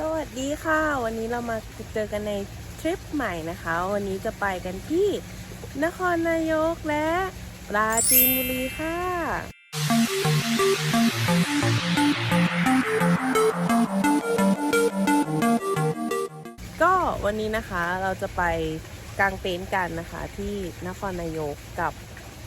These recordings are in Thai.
สวัสดีค่ะ วันนี้เรามาเจอกันในทริปใหม่นะคะ วันนี้จะไปกันที่นครนายกและปราจีนบุรีค่ะก็วันนี้นะคะเราจะไปกางเต็นท์กันนะคะ ที่นครนายกกับ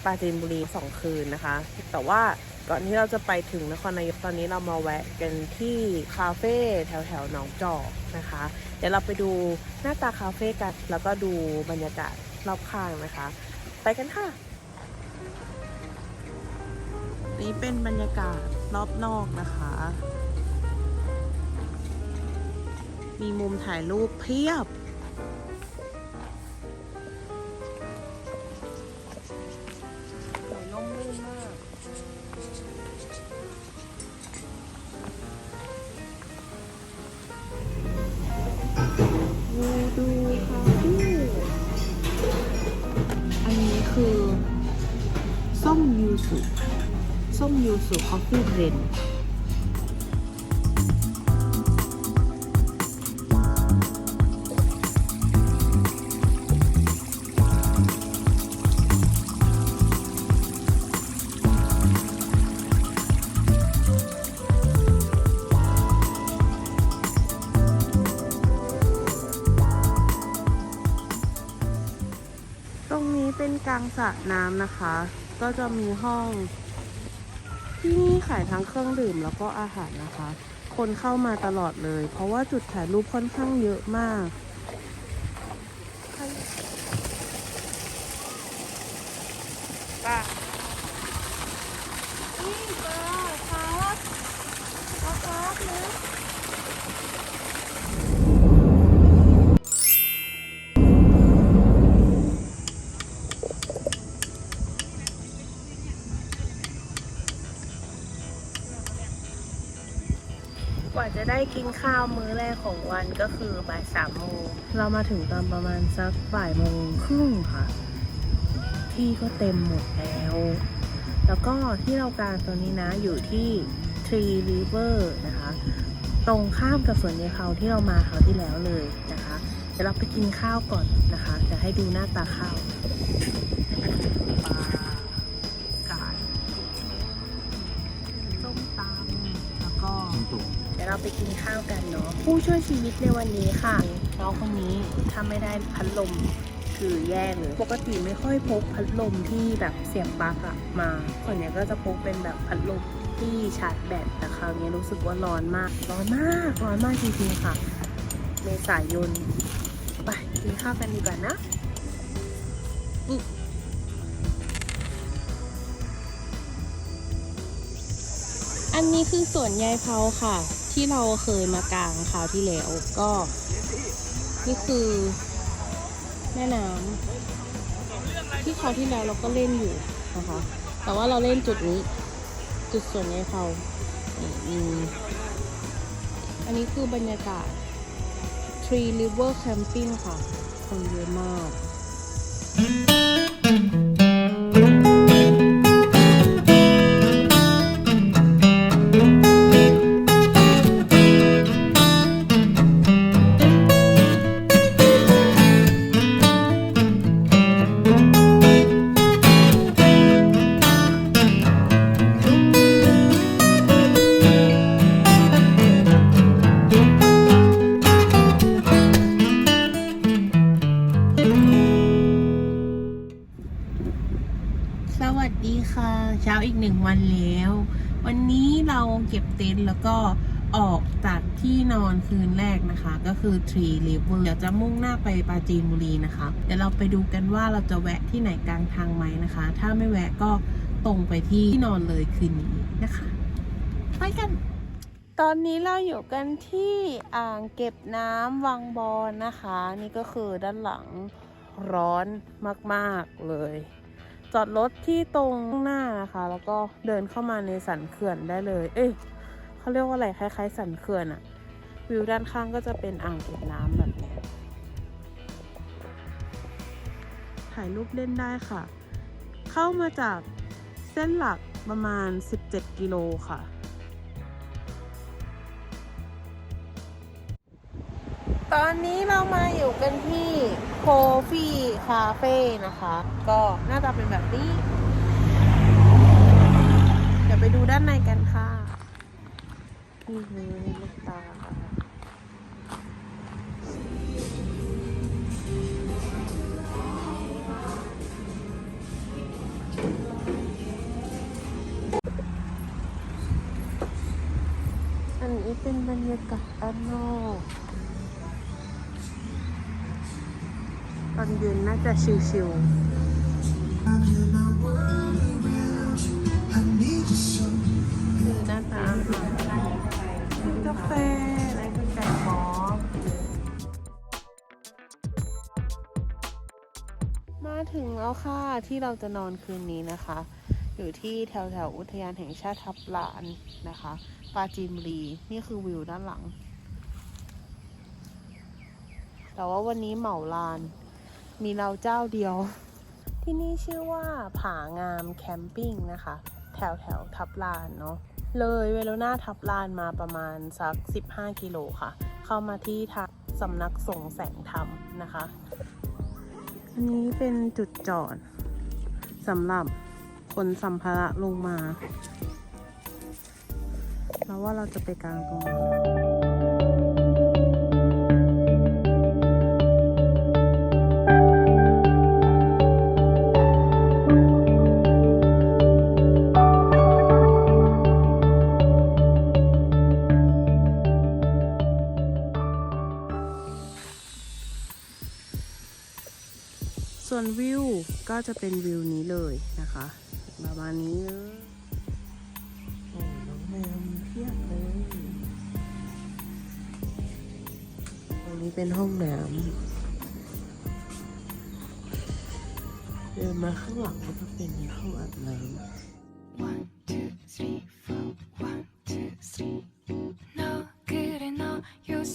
ปราจีนบุรีสองคืนนะคะ แต่ว่า ก่อนที่เราจะไปถึงนครนายกตอนนี้เรามาแวะกันที่คาเฟ่แถวแถวๆหนองจอกนะคะ เดี๋ยวเราไปดูหน้าตาคาเฟ่กัน แล้วก็ดูบรรยากาศรอบข้างนะคะ ไปกันค่ะ นี่เป็นบรรยากาศรอบนอกนะคะ มีมุมถ่ายรูปเพียบ ส้มยูสุส้มยูสุคอฟฟี่เรนตรงนี้เป็นกลางสระน้ำนะคะ ก็จะมีห้อง ที่นี่ขายทั้งเครื่องดื่มแล้วก็อาหารนะคะ คนเข้ามาตลอดเลย เพราะว่าจุดถ่ายรูปค่อนข้างเยอะมากป้านี่ป้าครับครับนะ ว่าจะได้กินข้าวมื้อแรกของวันก็คือบ่ายสามโมงเรามาถึงตอนประมาณสักบ่ายโมงครึ่งค่ะ ที่ก็เต็มหมดแล้ว แล้วก็ที่เราการตัวนี้นะอยู่ที่ Tree River นะคะ ตรงข้ามกับสวนยายเขาที่เรามาคราวที่แล้วเลยนะคะ เดี๋ยวเราไปกินข้าวก่อนนะคะ จะให้ดูหน้าตาข้าว เดี๋ยวเราไปกินข้าวกันเนาะผู้ช่วยชีวิตในวันนี้ค่ะน้องคนนี้ถ้าไม่ได้พัดลมคือแย่เลยปกติไม่ค่อยพกพัดลมที่แบบเสียบปลั๊กอะมาส่วนใหญ่ก็จะพกเป็นแบบพัดลมที่ชาร์จแบตแต่คราวนี้รู้สึกว่าร้อนมาก ร้อนมากร้อนมากจริงๆค่ะเมษายนไปกินข้าวกันดีกว่านะนี่ อันนี้คือสวนยายเผาค่ะ ที่เราเคยมากางคราวที่แล้วก็ นี่คือแม่น้ำที่คราวที่แล้วเราก็เล่นอยู่นะคะ แต่ว่าเราเล่นจุดนี้ จุดสวนยายเผานี่มีอันนี้คือบรรยากาศ Tree River Camping ค่ะ คนเยอะมาก ดีค่ะ เช้าอีกหนึ่งวันแล้ว วันนี้เราเก็บเต็นท์แล้วก็ออกจากที่นอนคืนแรกนะคะ ก็คือ Tree River เดี๋ยวจะมุ่งหน้าไปปราจีนบุรีนะคะ เดี๋ยวเราไปดูกันว่าเราจะแวะที่ไหนกลางทางไหมนะคะ ถ้าไม่แวะก็ตรงไปที่นอนเลยคืนนี้นะคะ ไปกัน ตอนนี้เราอยู่กันที่อ่างเก็บน้ำวังบอนนะคะ นี่ก็คือด้านหลังร้อนมาก ๆ เลย จอดรถที่ตรงหน้านะคะ แล้วก็เดินเข้ามาในสันเขื่อนได้เลย เอ้ยเขาเรียกว่าอะไรคล้ายๆสันเขื่อนอะวิวด้านข้างก็จะเป็นอ่างเก็บน้ำแบบนี้ถ่ายรูปเล่นได้ค่ะ เข้ามาจากเส้นหลักประมาณ 17 กิโลค่ะ ตอนนี้เรามาอยู่กันที่โคฟี่คาเฟ่นะคะ ก็หน้าตาเป็นแบบนี้ เดี๋ยวไปดูด้านในกันค่ะนี่เลยลูกตาอันนี้เป็นบรรยากาศด้านนอก ตอนเย็นน่าจะชิวๆคือหน้าตาอาหารกาแฟอะไรก็ไก่หอมมาถึงแล้วค่ะที่เราจะนอนคืนนี้นะคะ อยู่ที่แถวแถวๆอุทยานแห่งชาติทับลานนะคะปาจีนบุรีนี่คือวิวด้านหลัง แต่ว่าวันนี้เหมาลาน มีเราเจ้าเดียว ที่นี่ชื่อว่าผางามแคมปิ้งนะคะ แถวแถวทับลานเนาะเลยเวโรนาทับลานมาประมาณสัก 15 กิโลค่ะ เข้ามาที่ทางสำนักสงแสงธรรมนะคะ อันนี้เป็นจุดจอดสำหรับคนสัมภาระลงมา แล้วว่าเราจะไปกลางตรงนี้ ส่วนวิวก็จะเป็นวิวนี้เลยนะคะประมาณนี้เลยโอ้โรงแรมเพียบเลยตรงนี้เป็นห้องน้ำเดินมาข้างหลังก็จะเป็นห้องอาบน้ำ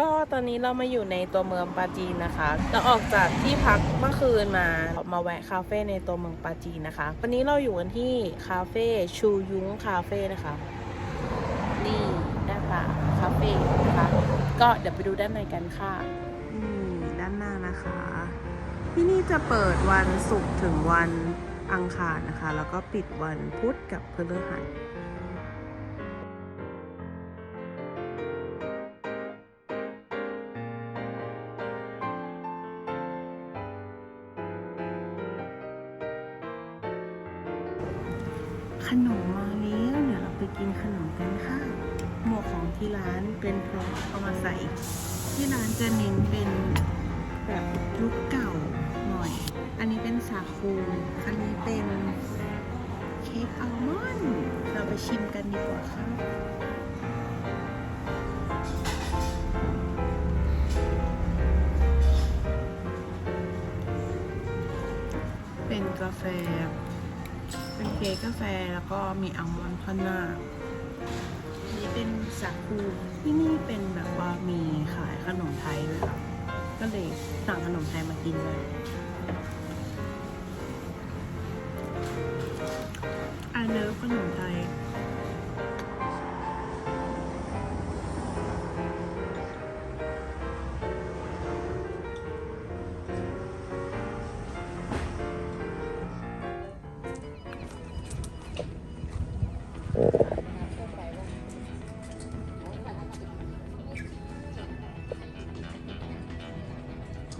ก็ตอนนี้เรามาอยู่ในตัวเมืองปาจีนนะคะ เราออกจากที่พักเมื่อคืนมา มาแวะคาเฟ่ในตัวเมืองปาจีนนะคะ วันนี้เราอยู่กันที่คาเฟ่ชูยุ้งคาเฟ่นะคะ นี่หน้าตาคาเฟ่นะคะ ก็เดี๋ยวไปดูด้านในกันค่ะนี่ด้านหน้านะคะ ที่นี่จะเปิดวันศุกร์ถึงวันอังคารนะคะ แล้วก็ปิดวันพุธกับพฤหัส ไปกินขนมกันค่ะ หมวกของที่ร้านเป็นพร็อพเอามาใส่ ที่ร้านจะเน้นเป็นแบบยุคเก่าหน่อย อันนี้เป็นสาคูอันนี้เป็นเค้กอัลมอนด์เราไปชิมกันดีกว่าค่ะเป็นกาแฟ เป็นเค้กกาแฟแล้วก็มีอัลมอนด์ข้างหน้าอันนี้เป็นสาคูที่นี่เป็นแบบว่ามีขายขนมไทยด้วยค่ะ ก็เลยสั่งขนมไทยมากินเลย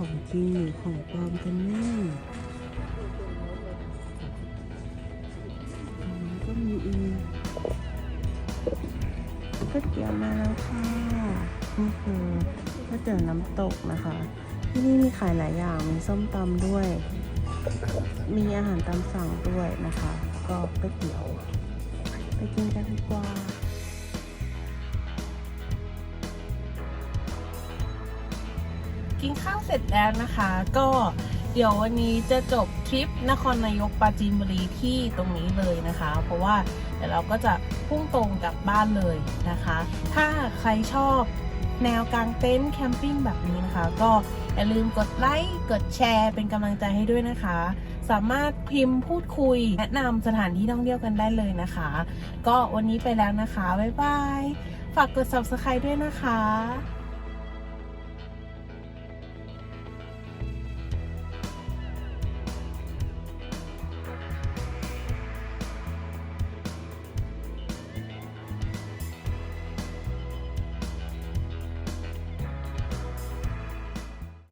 ของจริงหรือของปลอมกันแน่ก็มีอีกก๋วยเตี๋ยวมาแล้วค่ะนี่คือก๋วยเตี๋ยวน้ำตกนะคะ ที่นี่มีขายหลายอย่าง มีส้มตำด้วย มีอาหารตามสั่งด้วยนะคะ ก็ก๋วยเตี๋ยว ไปกินกันดีกว่า กินข้าวเสร็จแล้วนะคะ ก็เดี๋ยววันนี้จะจบทริปนครนายกปราจีนบุรีที่ตรงนี้เลยนะคะ เพราะว่าเดี๋ยวเราก็จะพุ่งตรงกลับบ้านเลยนะคะ ถ้าใครชอบแนวกางเต็นท์แคมปิ้งแบบนี้นะคะ ก็อย่าลืมกดไลค์กดแชร์เป็นกำลังใจให้ด้วยนะคะ สามารถพิมพ์พูดคุย แนะนำสถานที่ท่องเที่ยวกันได้เลยนะคะ ก็วันนี้ไปแล้วนะคะ บ๊ายบาย ฝากกด subscribe ด้วยนะคะ